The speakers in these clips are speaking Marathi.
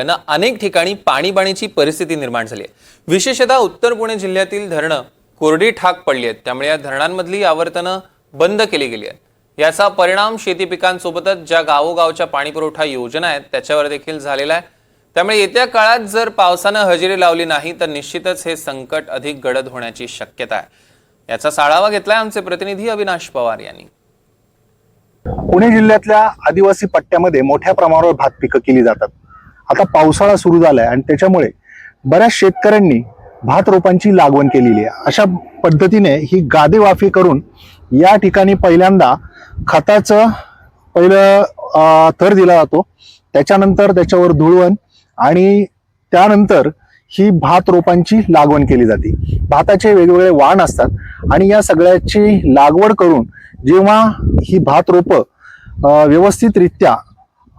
त्यांना अनेक ठिकाणी पाणीबाणीची परिस्थिती निर्माण झाली आहे. विशेषतः उत्तर पुणे जिल्ह्यातील धरणं कोरडी ठाक पडली आहेत. त्यामुळे या धरणांमधली आवर्तनं बंद केली गेली आहेत. याचा परिणाम शेती पिकांसोबतच ज्या गावोगावच्या पाणीपुरवठा योजना आहेत त्याच्यावर देखील झालेला आहे. त्यामुळे येत्या काळात जर पावसानं हजेरी लावली नाही तर निश्चितच हे संकट अधिक गडद होण्याची शक्यता आहे. याचा साळावा घेतलाय आमचे प्रतिनिधी अविनाश पवार यांनी. पुणे जिल्ह्यातल्या आदिवासी पट्ट्यामध्ये मोठ्या प्रमाणावर भात पिकं केली जातात. आता पावसाळा सुरू झालाय आणि त्याच्यामुळे बऱ्याच शेतकऱ्यांनी भात रोपांची लागवण केलेली आहे. अशा पद्धतीने ही गादे वाफी करून या ठिकाणी पहिल्यांदा खताचं पहिलं थर दिला जातो. त्याच्यानंतर त्याच्यावर धुळवण आणि त्यानंतर ही भात रोपांची लागवण केली जाते. भाताचे वेगवेगळे वाण असतात आणि या सगळ्याची लागवड करून जेव्हा ही भात रोपं व्यवस्थितरित्या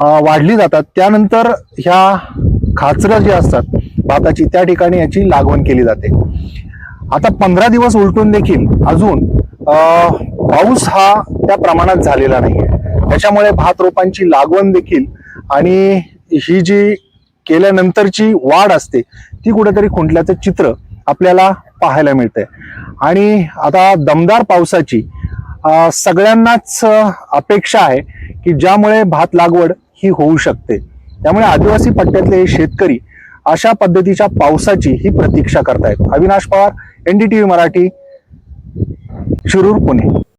वाढली जातात. त्यानंतर ह्या खाचरं जे असतात भाताची त्या ठिकाणी याची लागवण केली जाते. आता पंधरा दिवस उलटून देखील अजून पाऊस हा त्या प्रमाणात झालेला नाहीये. त्याच्यामुळे भात रोपांची लागवण देखील आणि ही जी केल्यानंतरची वाढ असते ती कुठेतरी खुंटल्याचं चित्र आपल्याला पाहायला मिळतंय. आणि आता दमदार पावसाची सगळ्यांनाच अपेक्षा आहे की ज्यामुळे भात लागवड ही होऊ शकते. त्यामुळे आदिवासी पट्ट्यातले हे शेतकरी अशा पद्धतीच्या पावसाची ही प्रतीक्षा करतायत. अविनाश पवार एनडीटीव्ही मराठी शिरूर पुणे.